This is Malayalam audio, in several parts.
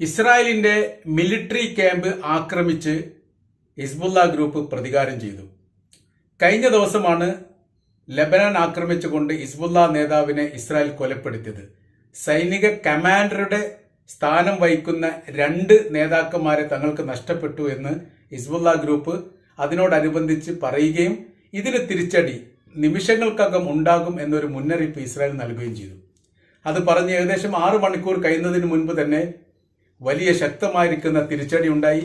ഇസ്രായേലിന്റെ മിലിറ്ററി ക്യാമ്പ് ആക്രമിച്ച് ഹിസ്ബുല്ല ഗ്രൂപ്പ് പ്രതികാരം ചെയ്തു. കഴിഞ്ഞ ദിവസമാണ് ലബനാൻ ആക്രമിച്ചുകൊണ്ട് ഹിസ്ബുല്ല നേതാവിനെ ഇസ്രായേൽ കൊലപ്പെടുത്തിയത്. സൈനിക കമാൻഡറുടെ സ്ഥാനം വഹിക്കുന്ന രണ്ട് നേതാക്കന്മാരെ തങ്ങൾക്ക് നഷ്ടപ്പെട്ടു എന്ന് ഹിസ്ബുല്ല ഗ്രൂപ്പ് അതിനോടനുബന്ധിച്ച് പറയുകയും ഇതിന് തിരിച്ചടി നിമിഷങ്ങൾക്കകം ഉണ്ടാകും എന്നൊരു മുന്നറിയിപ്പ് ഇസ്രായേൽ നൽകുകയും ചെയ്തു. അത് പറഞ്ഞ് ഏകദേശം ആറ് മണിക്കൂർ കഴിയുന്നതിന് മുൻപ് തന്നെ വലിയ ശക്തമായിരിക്കുന്ന തിരിച്ചടി ഉണ്ടായി.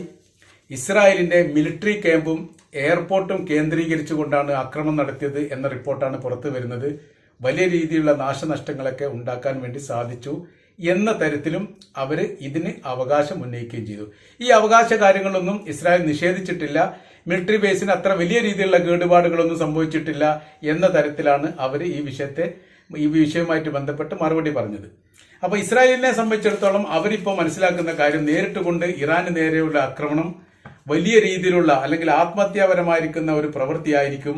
ഇസ്രായേലിന്റെ മിലിറ്ററി ക്യാമ്പും എയർപോർട്ടും കേന്ദ്രീകരിച്ചുകൊണ്ടാണ് ആക്രമണം നടത്തിയത് എന്ന റിപ്പോർട്ടാണ് പുറത്തു വരുന്നത്. വലിയ രീതിയിലുള്ള നാശനഷ്ടങ്ങളൊക്കെ ഉണ്ടാക്കാൻ വേണ്ടി സാധിച്ചു എന്ന തരത്തിലും അവർ ഇതിന് അവകാശം ഉന്നയിക്കുകയും ചെയ്തു. ഈ അവകാശ കാര്യങ്ങളൊന്നും ഇസ്രായേൽ നിഷേധിച്ചിട്ടില്ല. മിലിറ്ററി ബേസിന് അത്ര വലിയ രീതിയിലുള്ള കേടുപാടുകളൊന്നും സംഭവിച്ചിട്ടില്ല എന്ന തരത്തിലാണ് അവർ ഈ വിഷയത്തെ ഈ വിഷയവുമായിട്ട് ബന്ധപ്പെട്ട് മറുപടി പറഞ്ഞത്. അപ്പൊ ഇസ്രായേലിനെ സംബന്ധിച്ചിടത്തോളം അവരിപ്പോൾ മനസ്സിലാക്കുന്ന കാര്യം നേരിട്ട് കൊണ്ട് ഇറാന് നേരെയുള്ള ആക്രമണം വലിയ രീതിയിലുള്ള അല്ലെങ്കിൽ ആത്മഹത്യാപരമായിരിക്കുന്ന ഒരു പ്രവൃത്തിയായിരിക്കും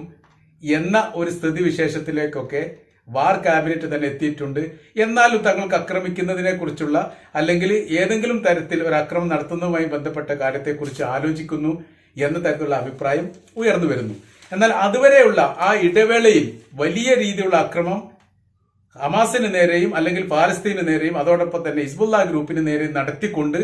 എന്ന ഒരു സ്ഥിതിവിശേഷത്തിലേക്കൊക്കെ വാർ ക്യാബിനറ്റ് തന്നെ എത്തിയിട്ടുണ്ട്. എന്നാലും തങ്ങൾക്ക് ആക്രമിക്കുന്നതിനെ കുറിച്ചുള്ള അല്ലെങ്കിൽ ഏതെങ്കിലും തരത്തിൽ ഒരു അക്രമം നടത്തുന്നതുമായി ബന്ധപ്പെട്ട കാര്യത്തെക്കുറിച്ച് ആലോചിക്കുന്നു എന്ന തരത്തിലുള്ള അഭിപ്രായം ഉയർന്നു വരുന്നു. എന്നാൽ അതുവരെയുള്ള ആ ഇടവേളയിൽ വലിയ രീതിയിലുള്ള ആക്രമണം ഹമാസിന് നേരെയും അല്ലെങ്കിൽ പാലസ്തീന് നേരെയും അതോടൊപ്പം തന്നെ ഹിസ്ബുല്ല ഗ്രൂപ്പിന് നേരെയും നടത്തിക്കൊണ്ട്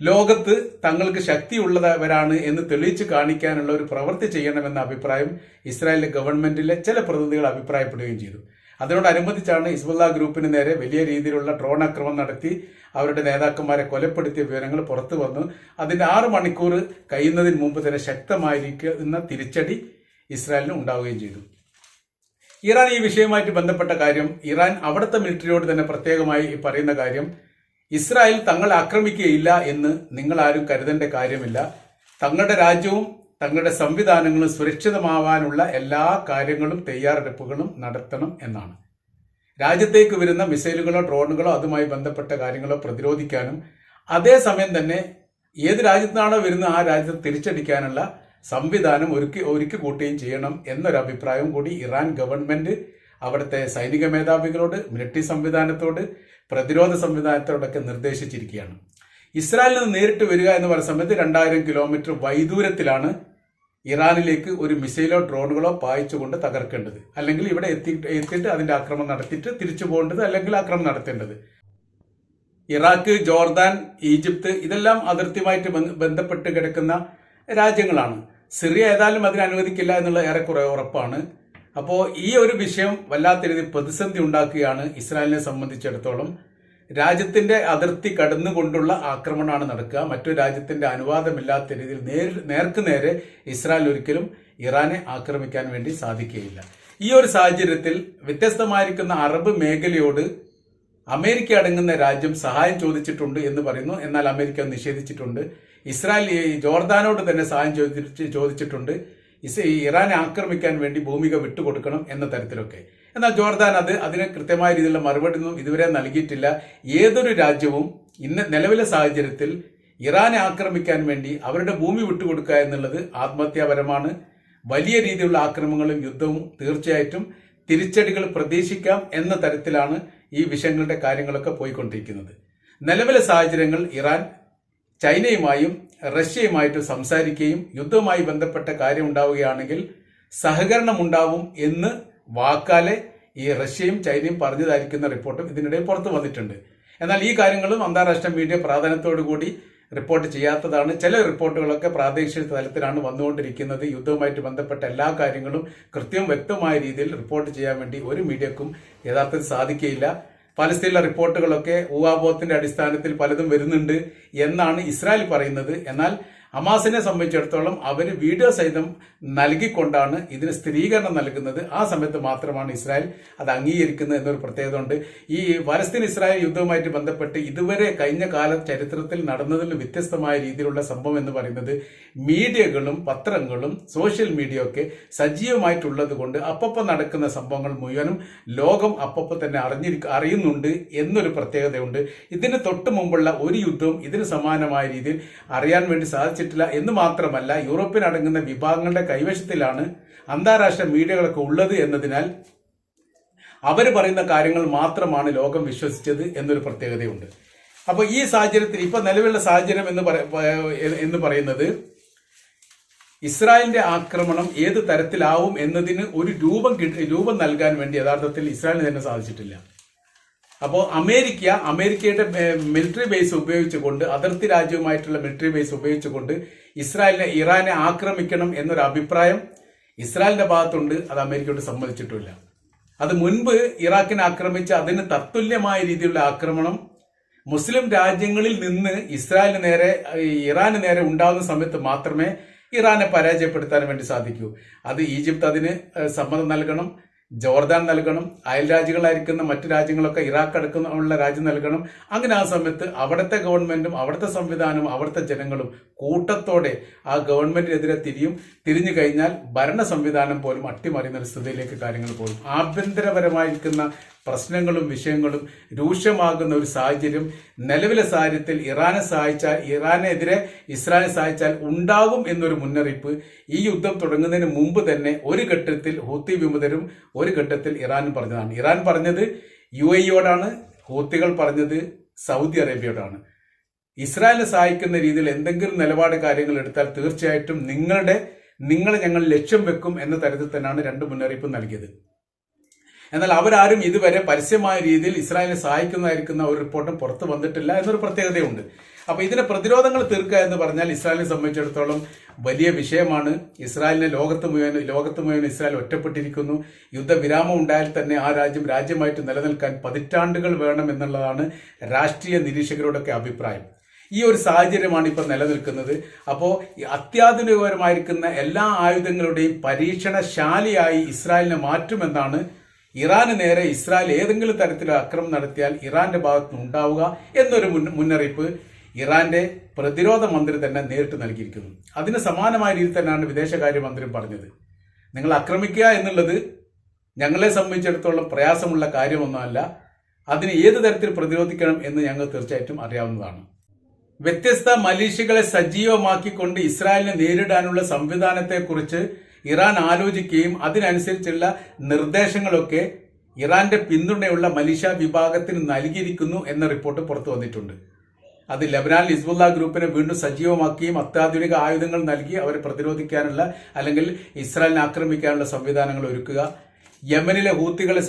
ലോകത്ത് തങ്ങൾക്ക് ശക്തിയുള്ളവരാണ് എന്ന് തെളിയിച്ചു കാണിക്കാനുള്ള ഒരു പ്രവൃത്തി ചെയ്യണമെന്ന അഭിപ്രായം ഇസ്രായേലിലെ ഗവൺമെന്റിലെ ചില പ്രതിനിധികൾ അഭിപ്രായപ്പെടുകയും ചെയ്തു. അതിനോടനുബന്ധിച്ചാണ് ഹിസ്ബുല്ല ഗ്രൂപ്പിന് നേരെ വലിയ രീതിയിലുള്ള ഡ്രോൺ ആക്രമണം നടത്തി അവരുടെ നേതാക്കന്മാരെ കൊലപ്പെടുത്തിയ വിവരങ്ങൾ പുറത്തു വന്നു. അതിന്റെ ആറ് മണിക്കൂർ കഴിയുന്നതിന് മുമ്പ് തന്നെ ശക്തമായിരിക്കുന്ന തിരിച്ചടി ഇസ്രായേലിന് ഉണ്ടാവുകയും ചെയ്തു. ഇറാൻ ഈ വിഷയവുമായിട്ട് ബന്ധപ്പെട്ട കാര്യം ഇറാൻ അവിടുത്തെ മിലിറ്ററിയോട് തന്നെ പ്രത്യേകമായി പറയുന്ന കാര്യം ഇസ്രായേൽ തങ്ങളെ ആക്രമിക്കുകയില്ല എന്ന് നിങ്ങൾ ആരും കരുതേണ്ട കാര്യമില്ല. തങ്ങളുടെ രാജ്യവും തങ്ങളുടെ സംവിധാനങ്ങളും സുരക്ഷിതമാവാനുള്ള എല്ലാ കാര്യങ്ങളും തയ്യാറെടുപ്പുകളും നടത്തണം എന്നാണ്. രാജ്യത്തേക്ക് വരുന്ന മിസൈലുകളോ ഡ്രോണുകളോ അതുമായി ബന്ധപ്പെട്ട കാര്യങ്ങളോ പ്രതിരോധിക്കാനും അതേസമയം തന്നെ ഏത് രാജ്യത്താണോ വരുന്ന ആ രാജ്യത്തെ തിരിച്ചടിക്കാനുള്ള സംവിധാനം ഒരുക്കി ഒരുക്കി കൂട്ടുകയും ചെയ്യണം എന്നൊരു അഭിപ്രായം കൂടി ഇറാൻ ഗവൺമെന്റ് അവിടുത്തെ സൈനിക മേധാവികളോട് മിലിറ്ററി സംവിധാനത്തോട് പ്രതിരോധ സംവിധാനത്തോടൊക്കെ നിർദ്ദേശിച്ചിരിക്കുകയാണ്. ഇസ്രായേലിൽ നിന്ന് നേരിട്ട് വരിക എന്ന് പറയുന്ന സമയത്ത് രണ്ടായിരം കിലോമീറ്റർ വൈദൂരത്തിലാണ് ഇറാനിലേക്ക് ഒരു മിസൈലോ ഡ്രോണുകളോ പായിച്ചുകൊണ്ട് തകർക്കേണ്ടത്. അല്ലെങ്കിൽ ഇവിടെ എത്തി എത്തിയിട്ട് അതിന്റെ ആക്രമണം നടത്തിയിട്ട് തിരിച്ചു പോകേണ്ടത് അല്ലെങ്കിൽ ആക്രമണം നടത്തേണ്ടത്. ഇറാഖ് ജോർദാൻ ഈജിപ്ത് ഇതെല്ലാം അതിർത്തിയുമായിട്ട് ബന്ധപ്പെട്ട് കിടക്കുന്ന രാജ്യങ്ങളാണ്. സിറിയ ഏതായാലും അതിനെ അനുവദിക്കില്ല എന്നുള്ള ഏറെക്കുറെ ഉറപ്പാണ്. അപ്പോൾ ഈ ഒരു വിഷയം വല്ലാത്ത രീതിയിൽ പ്രതിസന്ധി ഉണ്ടാക്കുകയാണ് ഇസ്രായേലിനെ സംബന്ധിച്ചിടത്തോളം. രാജ്യത്തിന്റെ അതിർത്തി കടന്നുകൊണ്ടുള്ള ആക്രമണമാണ് നടക്കുക. മറ്റൊരു രാജ്യത്തിന്റെ അനുവാദമില്ലാത്ത രീതിയിൽ നേർ നേർക്ക് നേരെ ഇസ്രായേൽ ഒരിക്കലും ഇറാനെ ആക്രമിക്കാൻ വേണ്ടി സാധിക്കുകയില്ല. ഈ ഒരു സാഹചര്യത്തിൽ വ്യത്യസ്തമായിരിക്കുന്ന അറബ് മേഖലയോട് അമേരിക്ക അടങ്ങുന്ന രാജ്യം സഹായം ചോദിച്ചിട്ടുണ്ട് എന്ന് പറയുന്നു. എന്നാൽ അമേരിക്ക നിഷേധിച്ചിട്ടുണ്ട്. ഇസ്രായേൽ ജോർദാനോട് തന്നെ സഹായം ചോദിച്ചിട്ടുണ്ട് ഇസ് ഇറാനെ ആക്രമിക്കാൻ വേണ്ടി ഭൂമിക വിട്ടുകൊടുക്കണം എന്ന തരത്തിലൊക്കെ. എന്നാൽ ജോർദാൻ അത് അതിന് കൃത്യമായ രീതിയിലുള്ള മറുപടി ഒന്നും ഇതുവരെ നൽകിയിട്ടില്ല. ഏതൊരു രാജ്യവും ഇന്ന് നിലവിലെ സാഹചര്യത്തിൽ ഇറാനെ ആക്രമിക്കാൻ വേണ്ടി അവരുടെ ഭൂമി വിട്ടുകൊടുക്കുക എന്നുള്ളത് ആത്മഹത്യാപരമാണ്. വലിയ രീതിയിലുള്ള ആക്രമണങ്ങളും യുദ്ധവും തീർച്ചയായിട്ടും തിരിച്ചടികൾ പ്രതീക്ഷിക്കാം എന്ന തരത്തിലാണ് ഈ വിഷയങ്ങളുടെ കാര്യങ്ങളൊക്കെ പോയിക്കൊണ്ടിരിക്കുന്നത്. നിലവിലെ സാഹചര്യങ്ങൾ ഇറാൻ ചൈനയുമായും റഷ്യയുമായിട്ട് സംസാരിക്കുകയും യുദ്ധവുമായി ബന്ധപ്പെട്ട കാര്യം ഉണ്ടാവുകയാണെങ്കിൽ സഹകരണം ഉണ്ടാവും എന്ന് വാക്കാലെ ഈ റഷ്യയും ചൈനയും പറഞ്ഞതായിരിക്കുന്ന റിപ്പോർട്ടും ഇതിനിടയിൽ പുറത്തു വന്നിട്ടുണ്ട്. എന്നാൽ ഈ കാര്യങ്ങളും അന്താരാഷ്ട്ര മീഡിയ പ്രാധാന്യത്തോടു കൂടി റിപ്പോർട്ട് ചെയ്യാത്തതാണ്. ചില റിപ്പോർട്ടുകളൊക്കെ പ്രാദേശിക തലത്തിലാണ് വന്നുകൊണ്ടിരിക്കുന്നത്. യുദ്ധവുമായിട്ട് ബന്ധപ്പെട്ട എല്ലാ കാര്യങ്ങളും കൃത്യം വ്യക്തമായ രീതിയിൽ റിപ്പോർട്ട് ചെയ്യാൻ വേണ്ടി ഒരു മീഡിയക്കും യഥാർത്ഥത്തിൽ സാധിക്കുകയില്ല. പലസ്തീനിലെ റിപ്പോർട്ടുകളൊക്കെ ഊവാബോധത്തിന്റെ അടിസ്ഥാനത്തിൽ പലതും വരുന്നുണ്ട് എന്നാണ് ഇസ്രായേൽ പറയുന്നത്. എന്നാൽ ഹമാസിനെ സംബന്ധിച്ചിടത്തോളം അവർ വീഡിയോ സഹിതം നൽകിക്കൊണ്ടാണ് ഇതിന് സ്ഥിരീകരണം നൽകുന്നത്. ആ സമയത്ത് മാത്രമാണ് ഇസ്രായേൽ അത് അംഗീകരിക്കുന്നത് എന്നൊരു പ്രത്യേകത ഉണ്ട് ഈ പലസ്തീൻ ഇസ്രായേൽ യുദ്ധവുമായിട്ട് ബന്ധപ്പെട്ട് ഇതുവരെ കഴിഞ്ഞ കാല ചരിത്രത്തിൽ നടന്നതിൽ വ്യത്യസ്തമായ രീതിയിലുള്ള സംഭവം എന്ന് പറയുന്നത് മീഡിയകളും പത്രങ്ങളും സോഷ്യൽ മീഡിയ ഒക്കെ സജീവമായിട്ടുള്ളത് കൊണ്ട് അപ്പപ്പം നടക്കുന്ന സംഭവങ്ങൾ മുഴുവനും ലോകം അപ്പപ്പം തന്നെ അറിഞ്ഞിരി അറിയുന്നുണ്ട് എന്നൊരു പ്രത്യേകതയുണ്ട്. ഇതിന് തൊട്ട് മുമ്പുള്ള ഒരു യുദ്ധവും ഇതിന് സമാനമായ രീതിയിൽ അറിയാൻ വേണ്ടി സാധിച്ചു സാധിച്ചിട്ടില്ല എന്ന് മാത്രമല്ല യൂറോപ്യൻ അടങ്ങുന്ന വിഭാഗങ്ങളുടെ കൈവശത്തിലാണ് അന്താരാഷ്ട്ര മീഡിയകളൊക്കെ ഉള്ളത് എന്നതിനാൽ അവർ പറയുന്ന കാര്യങ്ങൾ മാത്രമാണ് ലോകം വിശ്വസിച്ചത് എന്നൊരു പ്രത്യേകതയുണ്ട്. അപ്പോൾ ഈ സാഹചര്യത്തിൽ ഇപ്പൊ നിലവിലുള്ള സാഹചര്യം എന്ന് എന്ന് പറയുന്നത് ഇസ്രായേലിന്റെ ആക്രമണം ഏത് തരത്തിലാവും എന്നതിന് ഒരു രൂപം രൂപം നൽകാൻ വേണ്ടി യഥാർത്ഥത്തിൽ ഇസ്രായേലിന് തന്നെ സാധിച്ചിട്ടില്ല. അപ്പോൾ അമേരിക്ക അമേരിക്കയുടെ മിലിറ്ററി ബേസ് ഉപയോഗിച്ചുകൊണ്ട് അതിർത്തി രാജ്യവുമായിട്ടുള്ള മിലിറ്ററി ബേസ് ഉപയോഗിച്ചുകൊണ്ട് ഇസ്രായേലിനെ ഇറാനെ ആക്രമിക്കണം എന്നൊരു അഭിപ്രായം ഇസ്രായേലിന്റെ ഭാഗത്തുണ്ട് അത് അമേരിക്കയോട് സമ്മതിച്ചിട്ടില്ല. അത് മുൻപ് ഇറാഖിനെ ആക്രമിച്ച അതിന് തത്തുല്യമായ രീതിയിലുള്ള ആക്രമണം മുസ്ലിം രാജ്യങ്ങളിൽ നിന്ന് ഇസ്രായേലിന് നേരെ ഇറാന് നേരെ ഉണ്ടാകുന്ന സമയത്ത് മാത്രമേ ഇറാനെ പരാജയപ്പെടുത്താൻ വേണ്ടി സാധിക്കൂ. അത് ഈജിപ്ത് അതിന് സമ്മതം നൽകണം. ജോർദാൻ നൽകണം അയൽ രാജ്യങ്ങളായിരിക്കുന്ന മറ്റു രാജ്യങ്ങളൊക്കെ ഇറാഖ് അടക്കമുള്ള രാജ്യം നൽകണം. അങ്ങനെ ആ സമയത്ത് അവിടുത്തെ ഗവൺമെന്റും അവിടുത്തെ സംവിധാനവും അവിടുത്തെ ജനങ്ങളും കൂട്ടത്തോടെ ആ ഗവൺമെന്റിനെതിരെ തിരിയും തിരിഞ്ഞു കഴിഞ്ഞാൽ ഭരണ സംവിധാനം പോലും അട്ടിമറിയുന്ന ഒരു സ്ഥിതിയിലേക്ക് കാര്യങ്ങൾ പോകും. ആഭ്യന്തരപരമായിരിക്കുന്ന പ്രശ്നങ്ങളും വിഷയങ്ങളും രൂക്ഷമാകുന്ന ഒരു സാഹചര്യം നിലവിലെ സാഹചര്യത്തിൽ ഇറാനെ സഹായിച്ചാൽ ഇറാനെതിരെ ഇസ്രായേൽ സഹായിച്ചാൽ ഉണ്ടാകും എന്നൊരു മുന്നറിയിപ്പ് ഈ യുദ്ധം തുടങ്ങുന്നതിന് മുമ്പ് തന്നെ ഒരു ഘട്ടത്തിൽ ഹൂത്തി വിമതരും ഒരു ഘട്ടത്തിൽ ഇറാനും പറഞ്ഞതാണ്. ഇറാൻ പറഞ്ഞത് യു എയോടാണ് ഹൂത്തികൾ പറഞ്ഞത് സൗദി അറേബ്യയോടാണ്. ഇസ്രായേലിനെ സഹായിക്കുന്ന രീതിയിൽ എന്തെങ്കിലും നിലപാട് കാര്യങ്ങൾ എടുത്താൽ തീർച്ചയായിട്ടും നിങ്ങളുടെ നിങ്ങളെ ഞങ്ങൾ ലക്ഷ്യം വെക്കും എന്ന തരത്തിൽ തന്നെയാണ് രണ്ട് മുന്നറിയിപ്പ് നൽകിയത്. എന്നാൽ അവരാരും ഇതുവരെ പരസ്യമായ രീതിയിൽ ഇസ്രായേലിനെ സഹായിക്കുന്നതായിരിക്കുന്ന ഒരു റിപ്പോർട്ടും പുറത്തു വന്നിട്ടില്ല എന്നൊരു പ്രത്യേകതയുണ്ട്. അപ്പോൾ ഇതിന്റെ പ്രതിരോധങ്ങൾ തീർക്കുക എന്ന് പറഞ്ഞാൽ ഇസ്രായേലിനെ സംബന്ധിച്ചിടത്തോളം വലിയ വിഷയമാണ്. ഇസ്രായേലിനെ ലോകത്ത് മുഴുവൻ ലോകത്ത് മുഴുവൻ ഇസ്രായേൽ ഒറ്റപ്പെട്ടിരിക്കുന്നു. യുദ്ധവിരാമം ഉണ്ടായാൽ തന്നെ ആ രാജ്യം രാജ്യമായിട്ട് നിലനിൽക്കാൻ പതിറ്റാണ്ടുകൾ വേണം എന്നുള്ളതാണ് രാഷ്ട്രീയ നിരീക്ഷകരുടെയൊക്കെ അഭിപ്രായം. ഈ ഒരു സാഹചര്യമാണ് ഇപ്പൊ നിലനിൽക്കുന്നത്. അപ്പോൾ അത്യാധുനികപരമായിരിക്കുന്ന എല്ലാ ആയുധങ്ങളുടെയും പരീക്ഷണശാലിയായി ഇസ്രായേലിനെ മാറ്റുമെന്നാണ് ഇറാന് നേരെ ഇസ്രായേൽ ഏതെങ്കിലും തരത്തിൽ ആക്രമണം നടത്തിയാൽ ഇറാന്റെ ഭാഗത്ത് ഉണ്ടാവുക എന്നൊരു മുന്നറിയിപ്പ് ഇറാന്റെ പ്രതിരോധ മന്ത്രി തന്നെ നേരിട്ട് നൽകിയിരിക്കുന്നു. അതിന് സമാനമായ രീതിയിൽ തന്നെയാണ് വിദേശകാര്യമന്ത്രി പറഞ്ഞത്. നിങ്ങൾ ആക്രമിക്കുക എന്നുള്ളത് ഞങ്ങളെ സംബന്ധിച്ചിടത്തോളം പ്രയാസമുള്ള കാര്യമൊന്നുമല്ല. അതിന് ഏത് തരത്തിൽ പ്രതിരോധിക്കണം എന്ന് ഞങ്ങൾ തീർച്ചയായിട്ടും അറിയാവുന്നതാണ്. വ്യത്യസ്ത മലീഷ്യകളെ സജീവമാക്കിക്കൊണ്ട് ഇസ്രായേലിനെ നേരിടാനുള്ള സംവിധാനത്തെക്കുറിച്ച് ഇറാൻ ആലോചിക്കുകയും അതിനനുസരിച്ചുള്ള നിർദ്ദേശങ്ങളൊക്കെ ഇറാന്റെ പിന്തുണയുള്ള മലീഷ്യ വിഭാഗത്തിന് നൽകിയിരിക്കുന്നു എന്ന റിപ്പോർട്ട് പുറത്തു വന്നിട്ടുണ്ട്. അത് ലബനാൻ ഹിസ്ബുല്ല ഗ്രൂപ്പിനെ വീണ്ടും സജീവമാക്കുകയും അത്യാധുനിക ആയുധങ്ങൾ നൽകി അവരെ പ്രതിരോധിക്കാനുള്ള അല്ലെങ്കിൽ ഇസ്രായേലിനെ ആക്രമിക്കാനുള്ള സംവിധാനങ്ങൾ ഒരുക്കുക. യമനിലെ ഹൂത്തികളെ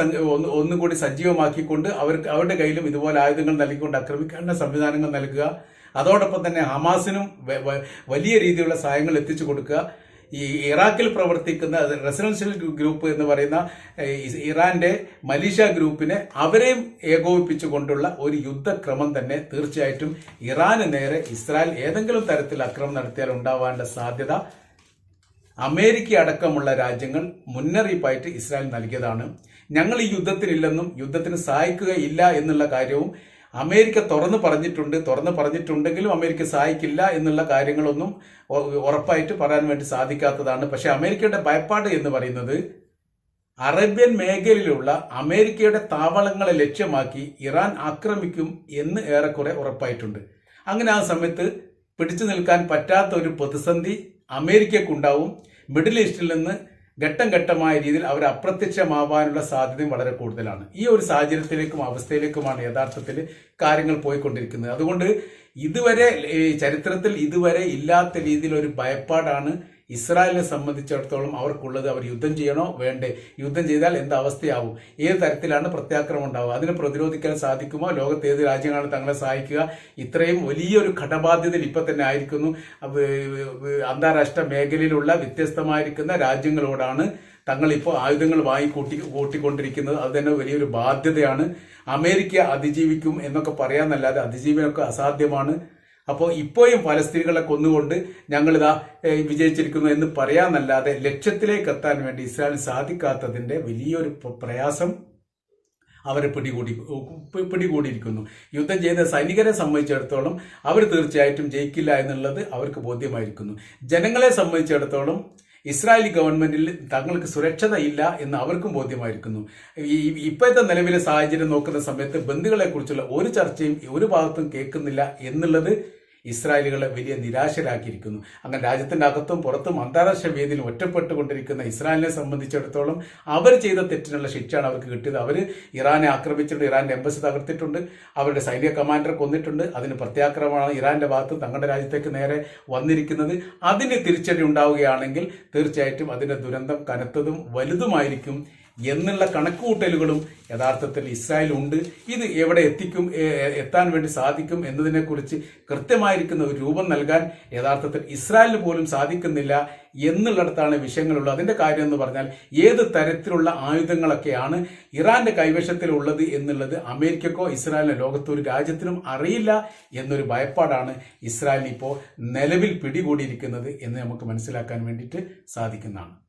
ഒന്നുകൂടി സജീവമാക്കിക്കൊണ്ട് അവർക്ക് അവരുടെ കയ്യിലും ഇതുപോലെ ആയുധങ്ങൾ നൽകിക്കൊണ്ട് ആക്രമിക്കാനുള്ള സംവിധാനങ്ങൾ നൽകുക. അതോടൊപ്പം തന്നെ ഹമാസിനും വലിയ രീതിയിലുള്ള സഹായങ്ങൾ എത്തിച്ചു കൊടുക്കുക. ഈ ഇറാഖിൽ പ്രവർത്തിക്കുന്ന റെസിഡൻഷ്യൽ ഗ്രൂപ്പ് എന്ന് പറയുന്ന ഇറാന്റെ മലീഷ്യ ഗ്രൂപ്പിനെ അവരെയും ഏകോപിപ്പിച്ചുകൊണ്ടുള്ള ഒരു യുദ്ധക്രമം തന്നെ തീർച്ചയായിട്ടും ഇറാന് നേരെ ഇസ്രായേൽ ഏതെങ്കിലും തരത്തിൽ അക്രമം നടത്തിയാൽ ഉണ്ടാവാനുള്ള സാധ്യത അമേരിക്ക അടക്കമുള്ള രാജ്യങ്ങൾ മുന്നറിയിപ്പായിട്ട് ഇസ്രായേൽ നൽകിയതാണ്. ഞങ്ങൾ ഈ യുദ്ധത്തിനില്ലെന്നും യുദ്ധത്തിന് സഹായിക്കുകയില്ല എന്നുള്ള കാര്യവും അമേരിക്ക തുറന്നു പറഞ്ഞിട്ടുണ്ട് തുറന്നു പറഞ്ഞിട്ടുണ്ടെങ്കിലും അമേരിക്ക സഹായിക്കില്ല എന്നുള്ള കാര്യങ്ങളൊന്നും ഉറപ്പായിട്ട് പറയാൻ വേണ്ടി സാധിക്കാത്തതാണ്. പക്ഷെ അമേരിക്കയുടെ ഭയപ്പാട് എന്ന് പറയുന്നത് അറേബ്യൻ മേഖലയിലുള്ള അമേരിക്കയുടെ താവളങ്ങളെ ലക്ഷ്യമാക്കി ഇറാൻ ആക്രമിക്കും എന്ന് ഏറെക്കുറെ ഉറപ്പായിട്ടുണ്ട്. അങ്ങനെ ആ സമയത്ത് പിടിച്ചു നിൽക്കാൻ പറ്റാത്ത ഒരു പ്രതിസന്ധി അമേരിക്കക്കുണ്ടാവും മിഡിൽ ഈസ്റ്റിൽ നിന്ന് ഘട്ടം ഘട്ടമായ രീതിയിൽ അവർ അപ്രത്യക്ഷമാവാനുള്ള സാധ്യതയും വളരെ കൂടുതലാണ്. ഈ ഒരു സാഹചര്യത്തിലേക്കും അവസ്ഥയിലേക്കുമാണ് യഥാർത്ഥത്തിൽ കാര്യങ്ങൾ പോയിക്കൊണ്ടിരിക്കുന്നത്. അതുകൊണ്ട് ഇതുവരെ ചരിത്രത്തിൽ ഇതുവരെ ഇല്ലാത്ത രീതിയിൽ ഒരു ഭയപ്പാടാണ് ഇസ്രായേലിനെ സംബന്ധിച്ചിടത്തോളം അവർക്കുള്ളത് അവർ യുദ്ധം ചെയ്യണോ? വേണ്ടേ. യുദ്ധം ചെയ്താൽ എന്ത് അവസ്ഥയാവും? ഏത് തരത്തിലാണ് പ്രത്യാക്രമം ഉണ്ടാവുക? അതിനെ പ്രതിരോധിക്കാൻ സാധിക്കുമോ? ലോകത്ത് ഏത് രാജ്യങ്ങളാണ് തങ്ങളെ സഹായിക്കുക? ഇത്രയും വലിയൊരു കടബാധ്യതയിൽ ഇപ്പൊ തന്നെ ആയിരിക്കുന്നു. അന്താരാഷ്ട്ര മേഖലയിലുള്ള വ്യത്യസ്തമായിരിക്കുന്ന രാജ്യങ്ങളോടാണ് തങ്ങളിപ്പോൾ ആയുധങ്ങൾ വാങ്ങി കൂട്ടി കൂട്ടിക്കൊണ്ടിരിക്കുന്നത്. അത് തന്നെ വലിയൊരു ബാധ്യതയാണ്. അമേരിക്ക അതിജീവിക്കും എന്നൊക്കെ പറയാമെന്നല്ലാതെ അതിജീവനമൊക്കെ അസാധ്യമാണ്. അപ്പോൾ ഇപ്പോഴും പലസ്തീനുകളെ കൊന്നുകൊണ്ട് ഞങ്ങളിതാ വിജയിച്ചിരിക്കുന്നു എന്ന് പറയാമെന്നല്ലാതെ ലക്ഷ്യത്തിലേക്ക് എത്താൻ വേണ്ടി ഇസ്രായേലിന് സാധിക്കാത്തതിന്റെ വലിയൊരു പ്ര- പ്രയാസം അവരെ പിടികൂടി പിടികൂടിയിരിക്കുന്നു. യുദ്ധം ചെയ്ത സൈനികരെ സംബന്ധിച്ചിടത്തോളം അവർ തീർച്ചയായിട്ടും ജയിക്കില്ല എന്നുള്ളത് അവർക്ക് ബോധ്യമായിരിക്കുന്നു. ജനങ്ങളെ സംബന്ധിച്ചിടത്തോളം ഇസ്രായേലി ഗവൺമെന്റിൽ തങ്ങൾക്ക് സുരക്ഷത ഇല്ല എന്ന് അവർക്കും ബോധ്യമായിരിക്കുന്നു. ഈ ഇപ്പോഴത്തെ നിലവിലെ സാഹചര്യം നോക്കുന്ന സമയത്ത് ബന്ധുക്കളെ കുറിച്ചുള്ള ഒരു ചർച്ചയും ഒരു ഭാഗത്തും കേൾക്കുന്നില്ല എന്നുള്ളത് ഇസ്രായേലുകളെ വലിയ നിരാശരാക്കിയിരിക്കുന്നു. അങ്ങനെ രാജ്യത്തിന്റെ അകത്തും പുറത്തും അന്താരാഷ്ട്ര വേദിയിൽ ഒറ്റപ്പെട്ടുകൊണ്ടിരിക്കുന്ന ഇസ്രായേലിനെ സംബന്ധിച്ചിടത്തോളം അവർ ചെയ്ത തെറ്റിനുള്ള ശിക്ഷയാണ് അവർക്ക് കിട്ടിയത്. അവർ ഇറാനെ ആക്രമിച്ചിട്ടുണ്ട് ഇറാന്റെ എംബസി തകർത്തിട്ടുണ്ട് അവരുടെ സൈനിക കമാൻഡറെ കൊന്നിട്ടുണ്ട്. അതിന് പ്രത്യാക്രമണമാണ് ഇറാന്റെ ഭാഗത്ത് തങ്ങളുടെ രാജ്യത്തേക്ക് നേരെ വന്നിരിക്കുന്നത്. അതിന് തിരിച്ചടി ഉണ്ടാവുകയാണെങ്കിൽ തീർച്ചയായിട്ടും അതിന്റെ ദുരന്തം കനത്തതും വലുതുമായിരിക്കും എന്നുള്ള കണക്കുകൂട്ടലുകളും യഥാർത്ഥത്തിൽ ഇസ്രായേൽ ഉണ്ട് ഇത് എവിടെ എത്തിക്കും എത്താൻ വേണ്ടി സാധിക്കും എന്നതിനെക്കുറിച്ച് കൃത്യമായിരിക്കുന്ന ഒരു രൂപം നൽകാൻ യഥാർത്ഥത്തിൽ ഇസ്രായേലിന് പോലും സാധിക്കുന്നില്ല എന്നുള്ളിടത്താണ് വിഷയങ്ങളുള്ളത്. അതിന്റെ കാര്യം എന്ന് പറഞ്ഞാൽ ഏത് തരത്തിലുള്ള ആയുധങ്ങളൊക്കെയാണ് ഇറാന്റെ കൈവശത്തിലുള്ളത് എന്നുള്ളത് അമേരിക്കക്കോ ഇസ്രായേലിനോ ലോകത്തൊരു രാജ്യത്തിനും അറിയില്ല എന്നൊരു ഭയപ്പാടാണ് ഇസ്രായേലിന് ഇപ്പോൾ നിലവിൽ പിടികൂടിയിരിക്കുന്നത് എന്ന് നമുക്ക് മനസ്സിലാക്കാൻ വേണ്ടിയിട്ട് സാധിക്കുന്നതാണ്.